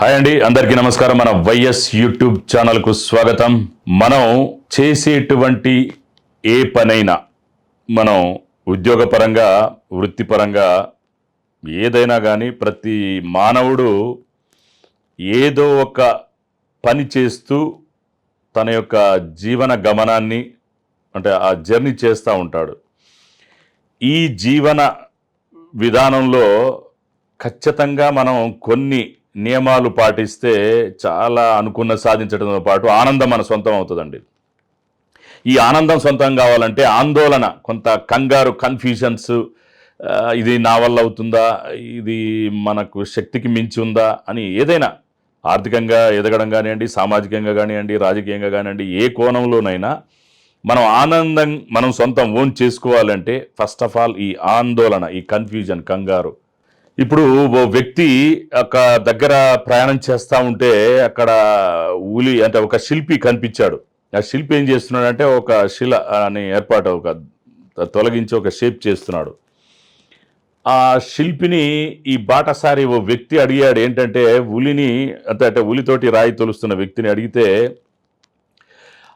Hi అండి అందరికీ నమస్కారం. మన వైఎస్ యూట్యూబ్ ఛానల్కు స్వాగతం. మనం చేసేటువంటి ఏ పనైనా మనం ఉద్యోగపరంగా వృత్తిపరంగా ఏదైనా కానీ ప్రతి మానవుడు ఏదో ఒక పని చేస్తూ తన యొక్క జీవన గమనాన్ని అంటే ఆ జర్నీ చేస్తూ ఉంటాడు. ఈ జీవన విధానంలో ఖచ్చితంగా మనం కొన్ని నియమాలు పాటిస్తే చాలా అనుకున్న సాధించడంతో పాటు ఆనందం మన సొంతం అవుతుందండి. ఈ ఆనందం సొంతం కావాలంటే ఆందోళన కొంత కంగారు కన్ఫ్యూజన్స్ ఇది నా వల్ల అవుతుందా? ఇది మనకు శక్తికి మించి ఉందా? అని ఏదైనా ఆర్థికంగా ఎదగడం కానివ్వండి సామాజికంగా కానివ్వండి రాజకీయంగా కానివ్వండి ఏ కోణంలోనైనా మనం ఆనందం మనం సొంతం ఓన్ చేసుకోవాలంటే ఫస్ట్ ఆఫ్ ఆల్ ఈ ఆందోళన ఈ కన్ఫ్యూజన్ కంగారు ఇప్పుడు ఓ వ్యక్తి ఒక దగ్గర ప్రయాణం చేస్తూ ఉంటే అక్కడ ఉలి అంటే ఒక శిల్పి కనిపించాడు. ఆ శిల్పి ఏం చేస్తున్నాడంటే ఒక శిల అని ఏర్పాటు ఒక తొలగించి ఒక షేప్ చేస్తున్నాడు. ఆ శిల్పిని ఈ బాటసారి ఓ వ్యక్తి అడిగాడు ఏంటంటే ఉలిని అంటే అంటే ఉలితోటి రాయి తొలుస్తున్న వ్యక్తిని అడిగితే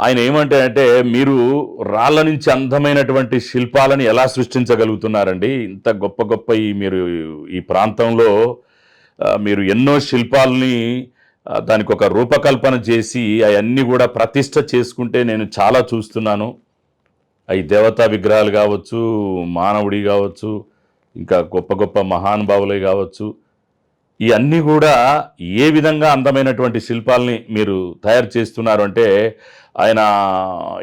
ఆయన ఏమంటే అంటే మీరు రాళ్ళ నుంచి అందమైనటువంటి శిల్పాలను ఎలా సృష్టించగలుగుతున్నారండి? ఇంత గొప్ప గొప్ప ఈ మీరు ఈ ప్రాంతంలో మీరు ఎన్నో శిల్పాలని దానికి ఒక రూపకల్పన చేసి అవన్నీ కూడా ప్రతిష్ట చేసుకుంటే నేను చాలా చూస్తున్నాను. అవి దేవతా విగ్రహాలు కావచ్చు మానవుడి కావచ్చు ఇంకా గొప్ప గొప్ప మహానుభావులే కావచ్చు. ఇవన్నీ కూడా ఏ విధంగా అందమైనటువంటి శిల్పాలని మీరు తయారు చేస్తున్నారు అంటే ఆయన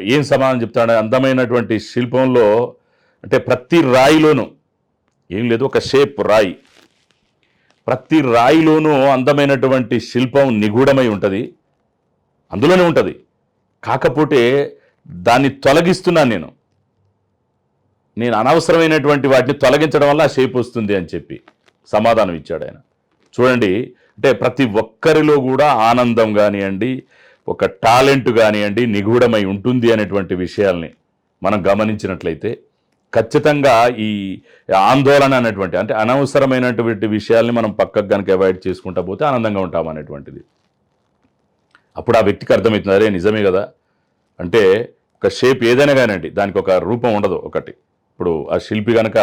ఏం సమాధానం చెప్తాడు? అందమైనటువంటి శిల్పంలో అంటే ప్రతి రాయిలోనూ ఏం లేదు ఒక షేప్ రాయి. ప్రతి రాయిలోనూ అందమైనటువంటి శిల్పం నిగూఢమై ఉంటుంది. అందులోనే ఉంటుంది. కాకపోతే దాన్ని తొలగిస్తున్నాను నేను. నేను అనవసరమైనటువంటి వాటిని తొలగించడం వల్ల ఆ షేప్ వస్తుంది అని చెప్పి సమాధానం ఇచ్చాడు ఆయన. చూడండి అంటే ప్రతి ఒక్కరిలో కూడా ఆనందం కానివ్వండి ఒక టాలెంట్ కానివ్వండి నిగూఢమై ఉంటుంది అనేటువంటి విషయాల్ని మనం గమనించినట్లయితే ఖచ్చితంగా ఈ ఆందోళన అనేటువంటి అంటే అనవసరమైనటువంటి విషయాల్ని మనం పక్కకు కనుక అవాయిడ్ చేసుకుంటా పోతే ఆనందంగా ఉంటాం అనేటువంటిది. అప్పుడు ఆ వ్యక్తికి అర్థమవుతుంది అరే నిజమే కదా? అంటే ఒక షేప్ ఏదైనా కానివ్వండి దానికి ఒక రూపం ఉండదు ఒకటి. ఇప్పుడు ఆ శిల్పి కనుక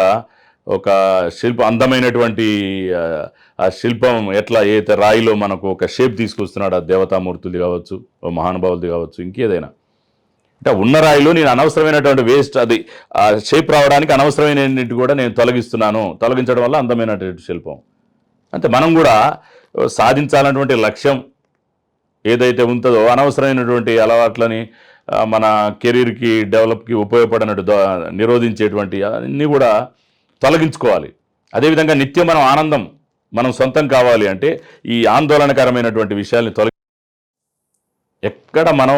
ఒక శిల్ప అందమైనటువంటి ఆ, శిల్పం ఎట్లా ఏ రాయిలో మనకు ఒక షేప్ తీసుకొస్తున్నాడు ఆ దేవతామూర్తులు కావచ్చు ఓ మహానుభావులది కావచ్చు ఇంకేదైనా. అంటే ఉన్న రాయిలో నేను అనవసరమైనటువంటి వేస్ట్ అది ఆ షేప్ రావడానికి అనవసరమైనటువంటి కూడా నేను తొలగిస్తున్నాను. తొలగించడం వల్ల అందమైనటువంటి శిల్పం. అంటే మనం కూడా సాధించాలన్నటువంటి లక్ష్యం ఏదైతే ఉంటుందో అనవసరమైనటువంటి అలవాట్లని మన కెరీర్కి డెవలప్కి ఉపయోగపడినట్టు నిరోధించేటువంటి అన్నీ కూడా తొలగించుకోవాలి. అదేవిధంగా నిత్యం మనం ఆనందం మనం సొంతం కావాలి అంటే ఈ ఆందోళనకరమైనటువంటి విషయాల్ని తొలగి ఎక్కడ మనం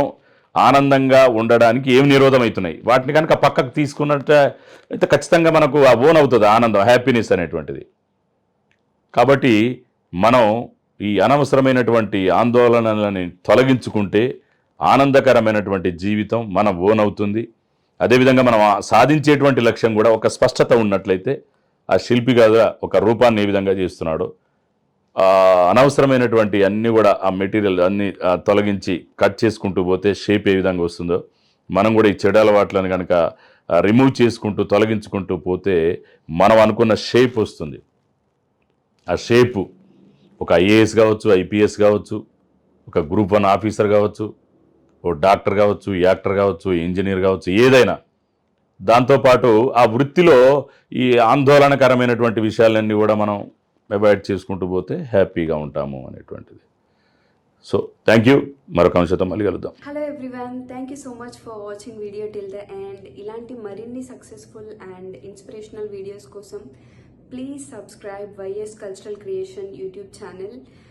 ఆనందంగా ఉండడానికి ఏం నిరోధం అవుతున్నాయి వాటిని కనుక పక్కకు తీసుకున్నట్టు అయితే ఖచ్చితంగా మనకు ఆ ఓన్ అవుతుంది ఆనందం హ్యాపీనెస్ అనేటువంటిది. కాబట్టి మనం ఈ అనవసరమైనటువంటి ఆందోళనలని తొలగించుకుంటే ఆనందకరమైనటువంటి జీవితం మన ఓన్ అవుతుంది. అదేవిధంగా మనం ఆ సాధించేటువంటి లక్ష్యం కూడా ఒక స్పష్టత ఉన్నట్లయితే ఆ శిల్పి కదా ఒక రూపాన్ని ఏ విధంగా చేస్తున్నాడో అనవసరమైనటువంటి అన్నీ కూడా ఆ మెటీరియల్ అన్ని తొలగించి కట్ చేసుకుంటూ పోతే షేప్ ఏ విధంగా వస్తుందో మనం కూడా ఈ చెడు అలవాట్లను కనుక రిమూవ్ చేసుకుంటూ తొలగించుకుంటూ పోతే మనం అనుకున్న షేప్ వస్తుంది. ఆ షేపు ఒక ఐఏఎస్ కావచ్చు ఐపీఎస్ కావచ్చు ఒక గ్రూప్ వన్ ఆఫీసర్ కావచ్చు ఓ డాక్టర్ కావచ్చు యాక్టర్ కావచ్చు ఇంజనీర్ కావచ్చు ఏదైనా. దాంతోపాటు ఆ వృత్తిలో ఈ ఆందోళనకరమైనటువంటి విషయాలన్నీ కూడా మనం అవాయిడ్ చేసుకుంటూ పోతే హ్యాపీగా ఉంటాము అనేటువంటిది. So thank you. మరొక అంశతో మళ్ళీ కలుద్దాం. Hello everyone thank you so much for watching video till the end ఇలాంటి మరిన్ని సక్సెస్ఫుల్ అండ్ ఇన్స్పిరేషనల్ వీడియోస్ కోసం please subscribe YS cultural creation YouTube channel